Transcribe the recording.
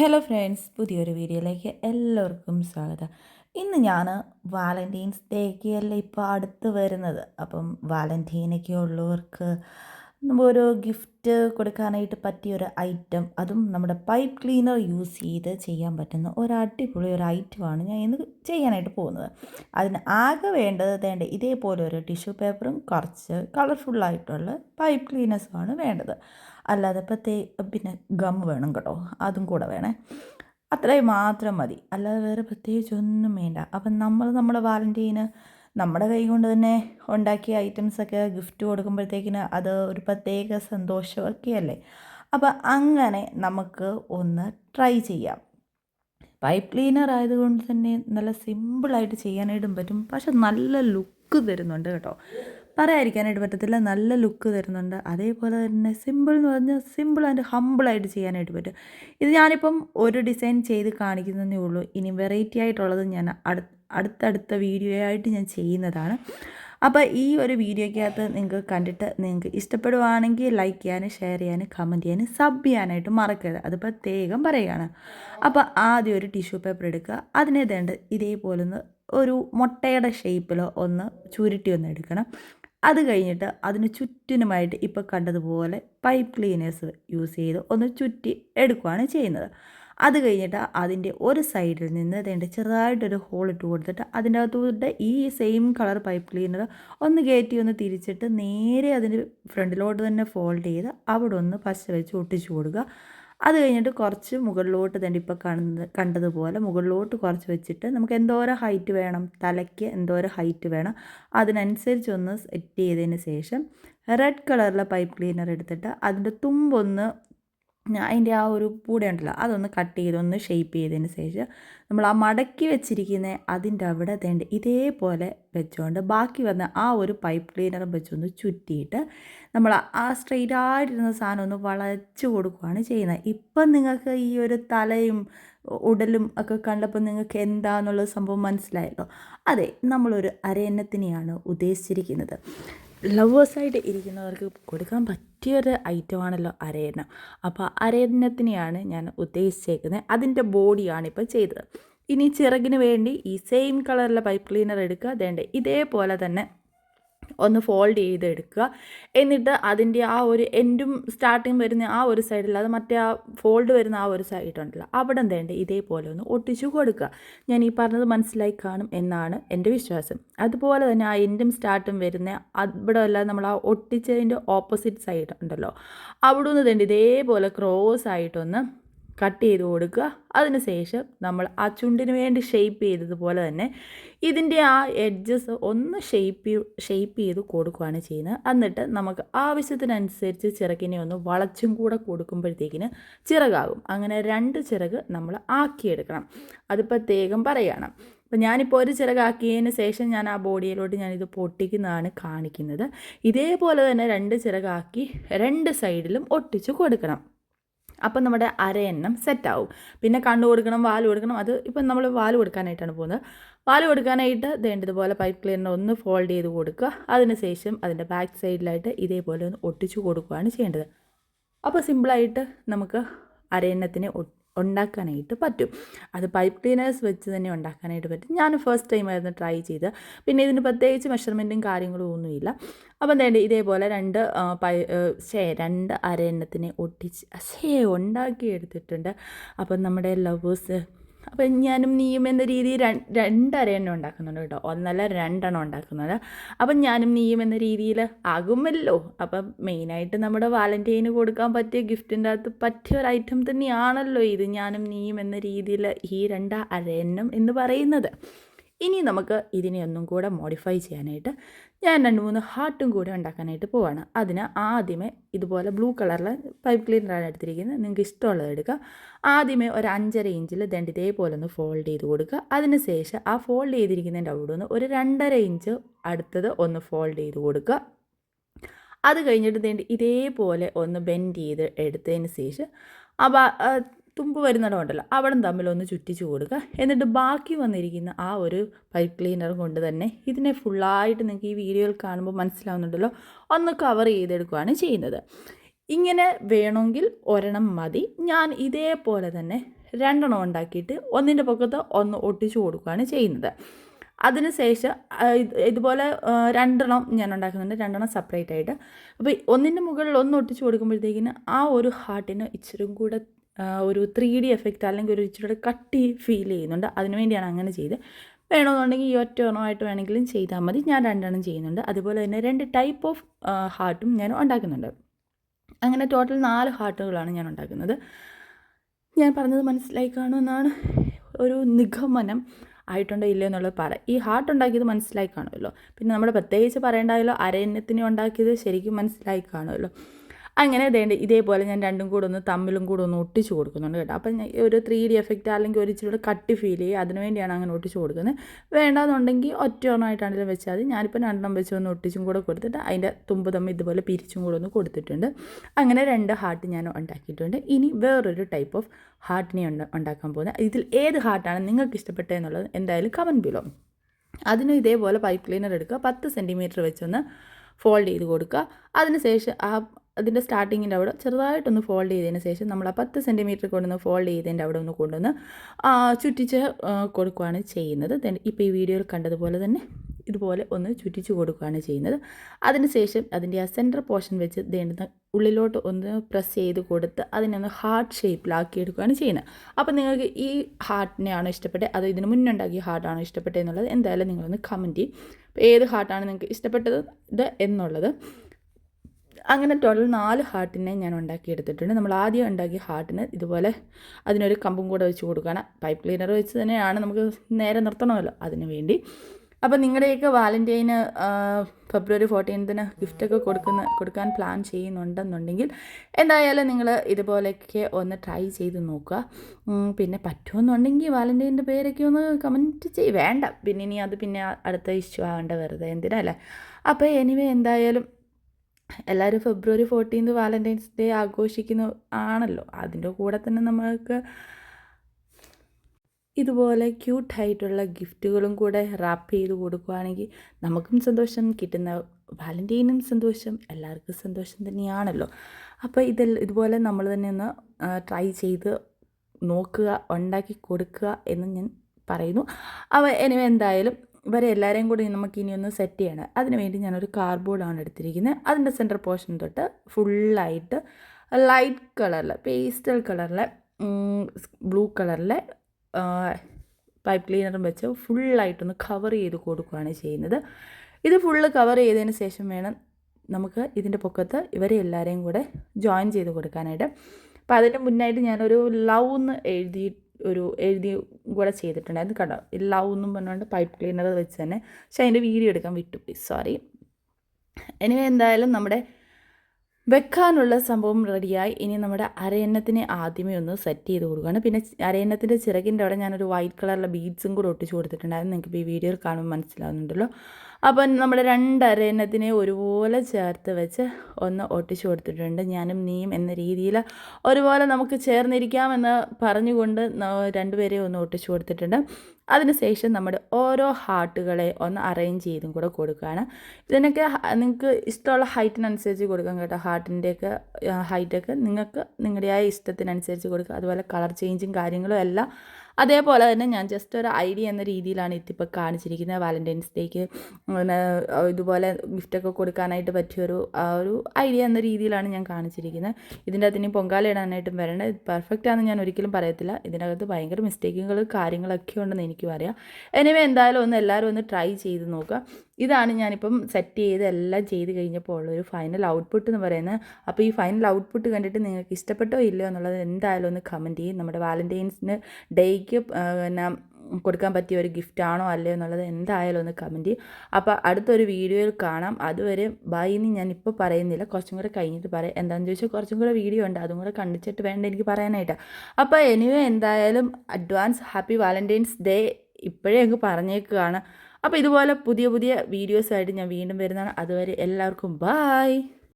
Hello friends പുതിയൊരു വീഡിയോയിലേക്ക് എല്ലാവർക്കും സ്വാഗതം. ഇന്ന് ഞാൻ വാലന്റീൻസ് ഡേക്ക് അല്ല ഇപ്പോൾ അടുത്ത് വരുന്നത്. അപ്പം വാലന്റീനൊക്കെ ഉള്ളവർക്ക് ഒരു ഗിഫ്റ്റ് കൊടുക്കാനായിട്ട് പറ്റിയ ഒരു ഐറ്റം അതും നമ്മുടെ പൈപ്പ് ക്ലീനർ യൂസ് ചെയ്ത് ചെയ്യാൻ പറ്റുന്ന ഒരു അടിപൊളി ഒരു ഐറ്റമാണ് ഞാൻ ഇന്ന് ചെയ്യാനായിട്ട് പോകുന്നത്. അതിന് ആകെ വേണ്ടത് വേണ്ട ഇതേപോലെ ഒരു ടിഷ്യൂ പേപ്പറും കുറച്ച് കളർഫുള്ളായിട്ടുള്ള പൈപ്പ് ക്ലീനേഴ്സുമാണ് വേണ്ടത്. അല്ലാതെ പ്രത്യേക പിന്നെ ഗം വേണം കേട്ടോ. അതും കൂടെ വേണേ. അത്രയും മാത്രം മതി. അല്ലാതെ വേറെ പ്രത്യേകിച്ച് ഒന്നും വേണ്ട. അപ്പം നമ്മൾ നമ്മുടെ വാലന്റീന് നമ്മുടെ കൈ കൊണ്ട് തന്നെ ഉണ്ടാക്കിയ ഐറ്റംസൊക്കെ ഗിഫ്റ്റ് കൊടുക്കുമ്പോഴത്തേക്കിന് അത് ഒരു പ്രത്യേക സന്തോഷമൊക്കെയല്ലേ? അപ്പോൾ അപ്പം അങ്ങനെ നമുക്ക് ഒന്ന് ട്രൈ ചെയ്യാം. പൈപ്പ് ക്ലീനർ ആയതുകൊണ്ട് തന്നെ നല്ല സിമ്പിളായിട്ട് ചെയ്യാനായിട്ടും പറ്റും. പക്ഷെ നല്ല ലുക്ക് തരുന്നുണ്ട് കേട്ടോ. പറയാതിരിക്കാനായിട്ട് പറ്റത്തില്ല. നല്ല ലുക്ക് തരുന്നുണ്ട്. അതേപോലെ തന്നെ സിമ്പിൾ എന്ന് പറഞ്ഞാൽ സിമ്പിൾ ആൻഡ് ഹമ്പിളായിട്ട് ചെയ്യാനായിട്ട് പറ്റും. ഇത് ഞാനിപ്പം ഒരു ഡിസൈൻ ചെയ്ത് കാണിക്കുന്നതേ ഉള്ളൂ. ഇനി വെറൈറ്റി ആയിട്ടുള്ളത് ഞാൻ അടുത്ത അടുത്തടുത്ത വീഡിയോ ആയിട്ട് ഞാൻ ചെയ്യുന്നതാണ്. അപ്പോൾ ഈ ഒരു വീഡിയോയ്ക്കകത്ത് നിങ്ങൾക്ക് കണ്ടിട്ട് നിങ്ങൾക്ക് ഇഷ്ടപ്പെടുവാണെങ്കിൽ ലൈക്ക് ചെയ്യാനും ഷെയർ ചെയ്യാനും കമന്റ് ചെയ്യാനും സബ് ചെയ്യാനായിട്ട് മറക്കരുത്. അത് പ്രത്യേകം പറയുകയാണ്. അപ്പോൾ ആദ്യം ഒരു ടിഷ്യൂ പേപ്പർ എടുക്കുക. അതിനെ തേണ്ട ഇതേപോലെ ഒന്ന് ഒരു മുട്ടയുടെ ഷേപ്പിൽ ഒന്ന് ചുരുട്ടി ഒന്ന് എടുക്കണം. അത് കഴിഞ്ഞിട്ട് അതിന് ചുറ്റിനുമായിട്ട് ഇപ്പോൾ കണ്ടതുപോലെ പൈപ്പ് ക്ലീനേഴ്സ് യൂസ് ചെയ്ത് ഒന്ന് ചുറ്റി എടുക്കുകയാണ് ചെയ്യുന്നത്. അത് കഴിഞ്ഞിട്ട് അതിന്റെ ഒരു സൈഡിൽ നിന്ന് അതിന്റെ ചെറുതായിട്ടൊരു ഹോൾ ഇട്ട് കൊടുത്തിട്ട് അതിന്റെ അകത്തൂടെ ഈ സെയിം കളർ പൈപ്പ് ക്ലീനർ ഒന്ന് കയറ്റി ഒന്ന് തിരിച്ചിട്ട് നേരെ അതിന്റെ ഫ്രണ്ടിലോട്ട് തന്നെ ഫോൾഡ് ചെയ്ത് അവിടെ ഒന്ന് പശ വെച്ച് ഒട്ടിച്ചു കൊടുക്കുക. അത് കഴിഞ്ഞിട്ട് കുറച്ച് മുകളിലോട്ട് തന്നെ ഇപ്പോൾ കാണുന്നത് കണ്ടതുപോലെ മുകളിലോട്ട് കുറച്ച് വെച്ചിട്ട് നമുക്ക് എന്തോരം ഹൈറ്റ് വേണം തലയ്ക്ക് എന്തോരം ഹൈറ്റ് വേണം അതിനനുസരിച്ച് ഒന്ന് സെറ്റ് ചെയ്തതിന് ശേഷം റെഡ് കളറിലെ പൈപ്പ് ക്ലീനർ എടുത്തിട്ട് അതിന്റെ തുമ്പൊന്ന് അതിന്റെ ആ ഒരു കൂടെ ഉണ്ടല്ലോ അതൊന്ന് കട്ട് ചെയ്ത് ഒന്ന് ഷേപ്പ് ചെയ്തതിന് ശേഷം നമ്മൾ ആ മടക്കി വെച്ചിരിക്കുന്ന അതിന്റെ അവിടെ തേണ്ട ഇതേപോലെ വെച്ചുകൊണ്ട് ബാക്കി വന്ന ആ ഒരു പൈപ്പ് ക്ലീനറും വെച്ചൊന്ന് ചുറ്റിയിട്ട് നമ്മൾ ആ സ്ട്രെയിറ്റ് ആയിട്ടിരുന്ന സാധനം ഒന്ന് വളച്ചു കൊടുക്കുകയാണ് ചെയ്യുന്നത്. ഇപ്പം നിങ്ങൾക്ക് ഈ ഒരു തലയും ഉടലും ഒക്കെ കണ്ടപ്പോൾ നിങ്ങൾക്ക് എന്താണെന്നുള്ള സംഭവം മനസ്സിലായല്ലോ. അതെ നമ്മളൊരു അരയന്നത്തിനെയാണ് ഉദ്ദേശിച്ചിരിക്കുന്നത്. ലവേഴ്സായിട്ട് ഇരിക്കുന്നവർക്ക് കൊടുക്കാൻ പറ്റിയൊരു ഐറ്റമാണല്ലോ അരയന്നം. അപ്പോൾ അരയന്നത്തിനെയാണ് ഞാൻ ഉദ്ദേശിച്ചേക്കുന്നത്. അതിന്റെ ബോഡിയാണ് ഇപ്പോൾ ചെയ്തത്. ഇനി ചിറകിന് വേണ്ടി ഈ സെയിം കളറിലെ പൈപ്പ് ക്ലീനർ എടുക്കുക. അതേണ്ട ഇതേപോലെ തന്നെ ഒന്ന് ഫോൾഡ് ചെയ്ത് എടുക്കുക എന്നിട്ട് അതിന്റെ ആ ഒരു എൻഡും സ്റ്റാർട്ടിങ് വരുന്ന ആ ഒരു സൈഡിൽ അത് മറ്റേ ആ ഫോൾഡ് വരുന്ന ആ ഒരു സൈഡ് ഉണ്ടല്ലോ. അവിടെ എന്തേണ്ട? ഇതേപോലെ ഒന്ന് ഒട്ടിച്ചു കൊടുക്കുക. ഞാൻ ഈ പറഞ്ഞത് മനസ്സിലായി കാണും എന്നാണ് എന്റെ വിശ്വാസം. അതുപോലെ തന്നെ ആ എൻഡും സ്റ്റാർട്ടും വരുന്ന അവിടെ അല്ലാതെ നമ്മൾ ആ ഒട്ടിച്ചതിന്റെ ഓപ്പോസിറ്റ് സൈഡ് ഉണ്ടല്ലോ. അവിടെ തേണ്ട ഇതേപോലെ ക്രോസ് ആയിട്ടൊന്ന് കട്ട് ചെയ്ത് കൊടുക്കുക. അതിനുശേഷം നമ്മൾ ആ ചുണ്ടിന് വേണ്ടി ഷെയ്പ്പ് ചെയ്തതുപോലെ തന്നെ ഇതിന്റെ ആ എഡ്ജസ് ഒന്ന് ഷെയ്പ്പ് ഷെയ്പ്പ് ചെയ്ത് കൊടുക്കുകയാണ് ചെയ്യുന്നത്. എന്നിട്ട് നമുക്ക് ആവശ്യത്തിനനുസരിച്ച് ചിറകിനെ ഒന്ന് വളച്ചും കൂടെ കൊടുക്കുമ്പോഴത്തേക്കിന് ചിറകാകും. അങ്ങനെ രണ്ട് ചിറക് നമ്മൾ ആക്കിയെടുക്കണം. അത് പ്രത്യേകം പറയുകയാണ് അപ്പോൾ ഞാനിപ്പോൾ ഒരു ചിറകാക്കിയതിന് ശേഷം ഞാൻ ആ ബോഡിയിലോട്ട് ഞാനിത് പൊട്ടിക്കുന്നതാണ് കാണിക്കുന്നത്. ഇതേപോലെ തന്നെ രണ്ട് ചിറകാക്കി രണ്ട് സൈഡിലും ഒട്ടിച്ചു കൊടുക്കണം. അപ്പം നമ്മുടെ അരയെണ്ണം സെറ്റാവും. പിന്നെ കണ്ണു കൊടുക്കണം വാൽ കൊടുക്കണം അത് ഇപ്പം നമ്മൾ വാൽ കൊടുക്കാനായിട്ടാണ് പോകുന്നത്. വാൽ കൊടുക്കാനായിട്ട് വേണ്ടതുപോലെ പൈപ്പ് ക്ലീനർ ഒന്ന് ഫോൾഡ് ചെയ്ത് കൊടുക്കുക. അതിനുശേഷം അതിന്റെ ബാക്ക് സൈഡിലായിട്ട് ഇതേപോലെ ഒന്ന് ഒട്ടിച്ചു കൊടുക്കുകയാണ് ചെയ്യേണ്ടത്. അപ്പോൾ സിമ്പിളായിട്ട് നമുക്ക് അരയണ്ണത്തിന് ഉണ്ടാക്കാനായിട്ട് പറ്റും. അത് പൈപ്പ് ക്ലീനേഴ്സ് വെച്ച് തന്നെ ഉണ്ടാക്കാനായിട്ട് പറ്റും. ഞാൻ ഫസ്റ്റ് ടൈം ആയിരുന്നു ട്രൈ ചെയ്ത്. പിന്നെ ഇതിന് പ്രത്യേകിച്ച് മെഷർമെന്റും കാര്യങ്ങളും ഒന്നുമില്ല. അപ്പം എന്താ ഇതേപോലെ രണ്ട് പൈ ശേ രണ്ട് അരയെണ്ണത്തിനെ ഒട്ടിച്ച് ശേ ഉണ്ടാക്കി എടുത്തിട്ടുണ്ട് അപ്പം നമ്മുടെ ലവേഴ്സ് അപ്പം ഞാനും നീയും എന്ന രീതിയിൽ രണ്ടര എണ്ണം ഉണ്ടാക്കുന്നുണ്ട് കേട്ടോ. ഒന്നല്ല രണ്ടെണ്ണം ഉണ്ടാക്കുന്നുണ്ട്. അപ്പം ഞാനും നീയും എന്ന രീതിയിൽ ആകുമല്ലോ. അപ്പം മെയിനായിട്ട് നമ്മുടെ വാലന്റൈന് കൊടുക്കാൻ പറ്റിയ ഗിഫ്റ്റിന്റെ അകത്ത് പറ്റിയ ഒരു ഐറ്റം തന്നെയാണല്ലോ ഇത്. ഞാനും നീയും എന്ന രീതിയിൽ ഈ രണ്ട് അരയന്നം എന്ന് പറയുന്നത്. ഇനി നമുക്ക് ഇതിനെ ഒന്നും കൂടെ മോഡിഫൈ ചെയ്യാനായിട്ട് ഞാൻ രണ്ട് മൂന്ന് ഹാർട്ടും കൂടെ ഉണ്ടാക്കാനായിട്ട് പോവാണ്. അതിന് ആദ്യമേ ഇതുപോലെ ബ്ലൂ കളറിൽ പൈപ്പ് ക്ലീനറാണ് എടുത്തിരിക്കുന്നത്. നിങ്ങൾക്ക് ഇഷ്ടമുള്ളത് എടുക്കുക. ആദ്യമേ ഒരു അഞ്ചര ഇഞ്ചിൽ ദണ്ട് ഇതേപോലെ ഒന്ന് ഫോൾഡ് ചെയ്ത് കൊടുക്കുക. അതിനുശേഷം ആ ഫോൾഡ് ചെയ്തിരിക്കുന്നതിന്റെ അവിടെ നിന്ന് ഒരു രണ്ടര ഇഞ്ച് അടുത്തത് ഒന്ന് ഫോൾഡ് ചെയ്ത് കൊടുക്കുക. അത് കഴിഞ്ഞിട്ട് ഇതേപോലെ ഒന്ന് ബെൻഡ് ചെയ്ത് എടുത്തതിന് ശേഷം ആ തുമ്പ് വരുന്നിടമുണ്ടല്ലോ അവിടം തമ്മിൽ ഒന്ന് ചുറ്റിച്ച് കൊടുക്കുക എന്നിട്ട് ബാക്കി വന്നിരിക്കുന്ന ആ ഒരു പൈപ്പ് ക്ലീനർ കൊണ്ട് തന്നെ ഇതിനെ ഫുള്ളായിട്ട് നിങ്ങൾക്ക് ഈ വീഡിയോയിൽ കാണുമ്പോൾ മനസ്സിലാവുന്നുണ്ടല്ലോ. ഒന്ന് കവർ ചെയ്തെടുക്കുകയാണ് ചെയ്യുന്നത്. ഇങ്ങനെ വേണമെങ്കിൽ ഒരെണ്ണം മതി. ഞാൻ ഇതേപോലെ തന്നെ രണ്ടെണ്ണം ഉണ്ടാക്കിയിട്ട് ഒന്നിന്റെ പൊക്കത്ത് ഒന്ന് ഒട്ടിച്ചു കൊടുക്കുകയാണ് ചെയ്യുന്നത്. അതിനുശേഷം ഇതുപോലെ രണ്ടെണ്ണം ഞാൻ ഉണ്ടാക്കുന്നുണ്ട്. രണ്ടെണ്ണം സെപ്പറേറ്റ് ആയിട്ട്. അപ്പോൾ ഒന്നിന്റെ മുകളിൽ ഒന്ന് ഒട്ടിച്ചു കൊടുക്കുമ്പോഴത്തേക്കിന് ആ ഒരു ഹാർട്ടിന് ഇച്ചിരി കൂടെ ഒരു ത്രീ ഡി എഫക്റ്റ് അല്ലെങ്കിൽ ഒരു ഇച്ചിരി കട്ടി ഫീൽ ചെയ്യുന്നുണ്ട്. അതിനുവേണ്ടിയാണ് അങ്ങനെ ചെയ്ത് വേണമെന്നുണ്ടെങ്കിൽ ഈ ഒറ്റ ഒരെണ്ണമായിട്ട് വേണമെങ്കിലും ചെയ്താൽ മതി. ഞാൻ രണ്ടെണ്ണം ചെയ്യുന്നുണ്ട്. അതുപോലെ തന്നെ രണ്ട് ടൈപ്പ് ഓഫ് ഹാർട്ടും ഞാൻ ഉണ്ടാക്കുന്നുണ്ട്. അങ്ങനെ ടോട്ടൽ നാല് ഹാർട്ടുകളാണ് ഞാൻ ഉണ്ടാക്കുന്നത്. ഞാൻ പറഞ്ഞത് മനസ്സിലായി കാണുമെന്നാണ് ഒരു നിഗമനം ആയിട്ടുണ്ടോ ഇല്ലയോ എന്നുള്ളത് പറ. ഈ ഹാർട്ട് ഉണ്ടാക്കിയത് മനസ്സിലായി കാണുമല്ലോ. പിന്നെ നമ്മൾ പ്രത്യേകിച്ച് പറയേണ്ടായല്ലോ അരയന്നത്തിന് ഉണ്ടാക്കിയത് ശരിക്കും മനസ്സിലായി കാണുമല്ലോ. അങ്ങനെ അതേണ്ട ഇതേപോലെ ഞാൻ രണ്ടും കൂടെ ഒന്ന് തമ്മിലും കൂടെ ഒന്ന് ഒട്ടിച്ച് കൊടുക്കുന്നുണ്ട് കേട്ടോ. അപ്പം ഒരു ത്രീ ഡി എഫക്റ്റ് അല്ലെങ്കിൽ ഒരു ഇച്ചിരി കട്ടി ഫീൽ ചെയ്യുക അതിന് വേണ്ടിയാണ് അങ്ങനെ ഒട്ടിച്ച് കൊടുക്കുന്നത്. വേണ്ടാന്നുണ്ടെങ്കിൽ ഒറ്റ ഒന്നായിട്ടാണെങ്കിലും വെച്ചാൽ മതി. ഞാനിപ്പോൾ രണ്ടെണ്ണം വെച്ച് ഒന്ന് ഒട്ടിച്ചും കൂടെ കൊടുത്തിട്ട് അതിന്റെ തുമ്പ് തമ്മിൽ ഇതുപോലെ പിരിച്ചും കൂടെ ഒന്ന് കൊടുത്തിട്ടുണ്ട്. അങ്ങനെ രണ്ട് ഹാർട്ട് ഞാൻ ഉണ്ടാക്കിയിട്ടുണ്ട്. ഇനി വേറൊരു ടൈപ്പ് ഓഫ് ഹാർട്ടിനെ ഉണ്ടാക്കാൻ പോകുന്നത്. ഇതിൽ ഏത് ഹാർട്ടാണ് നിങ്ങൾക്ക് ഇഷ്ടപ്പെട്ടതെന്നുള്ളത് എന്തായാലും കമന്റ് ബിലോ അതിനും ഇതേപോലെ പൈപ്പ് ക്ലീനർ എടുക്കുക. പത്ത് സെന്റിമീറ്റർ വെച്ചൊന്ന് ഫോൾഡ് ചെയ്ത് കൊടുക്കുക. അതിനുശേഷം ആ അതിന്റെ സ്റ്റാർട്ടിങ്ങിന്റെ അവിടെ ചെറുതായിട്ടൊന്ന് ഫോൾഡ് ചെയ്തതിന് ശേഷം നമ്മൾ ആ പത്ത് സെന്റിമീറ്റർ കൊണ്ടുവന്ന് ഫോൾഡ് ചെയ്തതിന്റെ അവിടെ ഒന്ന് കൊണ്ടുവന്ന് ചുറ്റിച്ച് കൊടുക്കുകയാണ് ചെയ്യുന്നത്. ഇപ്പോൾ ഈ വീഡിയോയിൽ കണ്ടതുപോലെ തന്നെ ഇതുപോലെ ഒന്ന് ചുറ്റിച്ച് കൊടുക്കുകയാണ് ചെയ്യുന്നത്. അതിനുശേഷം അതിന്റെ ആ സെന്റർ പോർഷൻ വെച്ച് ദേണ്ടുന്ന ഉള്ളിലോട്ട് ഒന്ന് പ്രസ് ചെയ്ത് കൊടുത്ത് അതിനെ ഒന്ന് ഹാർട്ട് ഷേപ്പിലാക്കി എടുക്കുകയാണ് ചെയ്യുന്നത്. അപ്പോൾ നിങ്ങൾക്ക് ഈ ഹാർട്ടിനെയാണോ ഇഷ്ടപ്പെട്ടത്? അതോ ഇതിന് മുന്നുണ്ടാക്കിയ ഹാർട്ടാണോ ഇഷ്ടപ്പെട്ടത് എന്നുള്ളത് എന്തായാലും നിങ്ങളൊന്ന് കമന്റ് ചെയ്യും. ഏത് ഹാർട്ടാണ് നിങ്ങൾക്ക് ഇഷ്ടപ്പെട്ടത്? എന്നുള്ളത്. അങ്ങനെ ടോട്ടൽ നാല് ഹാർട്ടിനെ ഞാൻ ഉണ്ടാക്കിയെടുത്തിട്ടുണ്ട്. നമ്മൾ ആദ്യം ഉണ്ടാക്കിയ ഹാർട്ടിന് ഇതുപോലെ അതിനൊരു കമ്പും കൂടെ വെച്ച് കൊടുക്കണം. പൈപ്പ് ക്ലീനർ വെച്ച് തന്നെയാണ് നമുക്ക് നേരെ നിർത്തണമല്ലോ അതിന് വേണ്ടി. അപ്പോൾ നിങ്ങളുടെയൊക്കെ വാലന്റൈന് ഫെബ്രുവരി ഫോർട്ടീൻത്തിന് ഗിഫ്റ്റൊക്കെ കൊടുക്കുന്ന കൊടുക്കാൻ പ്ലാൻ ചെയ്യുന്നുണ്ടെന്നുണ്ടെങ്കിൽ എന്തായാലും നിങ്ങൾ ഇതുപോലെയൊക്കെ ഒന്ന് ട്രൈ ചെയ്ത് നോക്കുക. പിന്നെ പറ്റുമെന്നുണ്ടെങ്കിൽ വാലന്റൈന്റെ പേരൊക്കെ ഒന്ന് കമന്റ് ചെയ് വേണ്ട. പിന്നെ ഇനി അത് പിന്നെ അടുത്ത ഇഷ്യൂ ആവേണ്ട വെറുതെ എന്തിനാ അല്ലേ? അപ്പോൾ എനിവേ എന്തായാലും എല്ലാവരും ഫെബ്രുവരി ഫോർട്ടീൻത് വാലന്റൈൻസ് ഡേ ആഘോഷിക്കുന്ന ആണല്ലോ. അതിന്റെ കൂടെ തന്നെ നമ്മൾക്ക് ഇതുപോലെ ക്യൂട്ടായിട്ടുള്ള ഗിഫ്റ്റുകളും കൂടെ റാപ്പ് ചെയ്ത് കൊടുക്കുകയാണെങ്കിൽ നമുക്കും സന്തോഷം കിട്ടുന്ന വാലന്റൈനും സന്തോഷം എല്ലാവർക്കും സന്തോഷം തന്നെയാണല്ലോ. അപ്പോൾ ഇതെല്ലാം ഇതുപോലെ നമ്മൾ തന്നെ ഒന്ന് ട്രൈ ചെയ്ത് നോക്കുക ഉണ്ടാക്കി കൊടുക്കുക എന്ന് ഞാൻ പറയുന്നു. അവ എനിവ എന്തായാലും ഇവരെ എല്ലാവരെയും കൂടി നമുക്ക് ഇനി ഒന്ന് സെറ്റ് ചെയ്യണം. അതിന് വേണ്ടി ഞാനൊരു കാർഡ്ബോർഡാണ് എടുത്തിരിക്കുന്നത്. അതിന്റെ സെന്റർ പോർഷൻ തൊട്ട് ഫുള്ളായിട്ട് ലൈറ്റ് കളറിൽ പേസ്റ്റൽ കളറിലെ ബ്ലൂ കളറിലെ പൈപ്പ് ക്ലീനറും വെച്ച് ഫുള്ളായിട്ടൊന്ന് കവർ ചെയ്ത് കൊടുക്കുകയാണ് ചെയ്യുന്നത്. ഇത് ഫുള്ള് കവർ ചെയ്തതിന് ശേഷം വേണം നമുക്ക് ഇതിന്റെ പൊക്കത്ത് ഇവരെ എല്ലാവരെയും കൂടെ ജോയിൻ ചെയ്ത് കൊടുക്കാനായിട്ട്. അപ്പോൾ അതിന്റെ മുന്നായിട്ട് ഞാനൊരു ലവ് എന്ന് എഴുതി ഒരു എഴുതി കൂടെ ചെയ്തിട്ടുണ്ടായിരുന്നു. കണ്ടോ? ലവ് എന്നും പറഞ്ഞുകൊണ്ട് പൈപ്പ് ക്ലീനർ വെച്ച് തന്നെ. പക്ഷേ അതിന്റെ വീഡിയോ എടുക്കാൻ വിട്ടു. സോറി എനിവേ എന്തായാലും നമ്മുടെ വെക്കാനുള്ള സംഭവം റെഡിയായി ഇനി നമ്മുടെ അരയന്നത്തിനെ ആദ്യമേ ഒന്ന് സെറ്റ് ചെയ്ത് കൊടുക്കുകയാണ്. പിന്നെ അരയന്നത്തിന്റെ ചിറകിന്റെ അവിടെ ഞാനൊരു വൈറ്റ് കളറിലെ ബീഡ്സും കൂടെ ഒട്ടിച്ച് കൊടുത്തിട്ടുണ്ടായിരുന്നു. നിങ്ങൾക്ക് ഈ വീഡിയോയിൽ കാണുമ്പോൾ മനസ്സിലാവുന്നുണ്ടല്ലോ. അപ്പം നമ്മൾ രണ്ടരയന്നത്തിനെ ഒരുപോലെ ചേർത്ത് വെച്ച് ഒന്ന് ഒട്ടിച്ചു കൊടുത്തിട്ടുണ്ട്. ഞാനും നീയും എന്ന രീതിയിൽ ഒരുപോലെ നമുക്ക് ചേർന്നിരിക്കാമെന്ന് പറഞ്ഞുകൊണ്ട് രണ്ടുപേരെയും ഒന്ന് ഒട്ടിച്ചു കൊടുത്തിട്ടുണ്ട്. അതിനുശേഷം നമ്മുടെ ഓരോ ഹാർട്ടുകളെ ഒന്ന് അറേഞ്ച് ചെയ്തും കൂടെ കൊടുക്കുകയാണ്. ഇതിനൊക്കെ നിങ്ങൾക്ക് ഇഷ്ടമുള്ള ഹൈറ്റിനനുസരിച്ച് കൊടുക്കാം കേട്ടോ. ഹാർട്ടിന്റെയൊക്കെ ഹൈറ്റൊക്കെ നിങ്ങൾക്ക് നിങ്ങളുടേതായ ഇഷ്ടത്തിനനുസരിച്ച് കൊടുക്കുക അതുപോലെ കളർ ചേഞ്ചും കാര്യങ്ങളും എല്ലാം അതേപോലെ തന്നെ ഞാൻ ജസ്റ്റ് ഒരു ഐഡിയ എന്ന രീതിയിലാണ് ഇതിപ്പോൾ കാണിച്ചിരിക്കുന്നത്. വാലന്റൈൻസ് ഡേക്ക് ഇതുപോലെ ഗിഫ്റ്റൊക്കെ കൊടുക്കാനായിട്ട് പറ്റിയൊരു ഒരു ഐഡിയ എന്ന രീതിയിലാണ് ഞാൻ കാണിച്ചിരിക്കുന്നത്. ഇതിന്റെ അകത്ത് ഇനി പൊങ്കാല ഇടാനായിട്ടും വരേണ്ടത് പെർഫെക്റ്റ് ആണെന്ന് ഞാൻ ഒരിക്കലും പറയത്തില്ല. ഇതിനകത്ത് ഭയങ്കര മിസ്റ്റേക്കുകൾ കാര്യങ്ങളൊക്കെ ഉണ്ടെന്ന് എനിക്ക് അറിയാം. എനിവേ എന്തായാലും ഒന്ന് എല്ലാവരും ഒന്ന് ട്രൈ ചെയ്ത് നോക്കുക. ഇതാണ് ഞാനിപ്പം സെറ്റ് ചെയ്ത് എല്ലാം ചെയ്ത് കഴിഞ്ഞപ്പോൾ ഉള്ളൊരു ഫൈനൽ ഔട്ട്പുട്ട് എന്ന് പറയുന്നത്. അപ്പോൾ ഈ ഫൈനൽ ഔട്ട്പുട്ട് കണ്ടിട്ട് നിങ്ങൾക്ക് ഇഷ്ടപ്പെട്ടോ ഇല്ലയോ എന്നുള്ളത് എന്തായാലും ഒന്ന് കമന്റ് ചെയ്യും. നമ്മുടെ വാലന്റൈൻസിന് ഡേയ്ക്ക് പിന്നെ കൊടുക്കാൻ പറ്റിയ ഒരു ഗിഫ്റ്റാണോ അല്ലയോ എന്നുള്ളത് എന്തായാലും ഒന്ന് കമന്റ് ചെയ്യും. അപ്പോൾ അടുത്തൊരു വീഡിയോയിൽ കാണാം. അതുവരെ ബൈ എന്ന് ഞാൻ ഇപ്പോൾ പറയുന്നില്ല. കുറച്ചും കൂടെ കഴിഞ്ഞിട്ട് പറയാം. എന്താണെന്ന് ചോദിച്ചാൽ കുറച്ചും കൂടെ വീഡിയോ ഉണ്ട്. അതും കൂടെ കണ്ടിച്ചിട്ട് വേണ്ട എനിക്ക് പറയാനായിട്ട്. അപ്പോൾ എനിവേ എന്തായാലും അഡ്വാൻസ് ഹാപ്പി വാലന്റൈൻസ് ഡേ ഇപ്പോഴേ അങ്ങ് പറഞ്ഞേക്കുകയാണ് അപ്പോൾ ഇതുപോലെ പുതിയ പുതിയ വീഡിയോസായിട്ട് ഞാൻ വീണ്ടും വരുന്നതാണ്. അതുവരെ എല്ലാവർക്കും ബായ്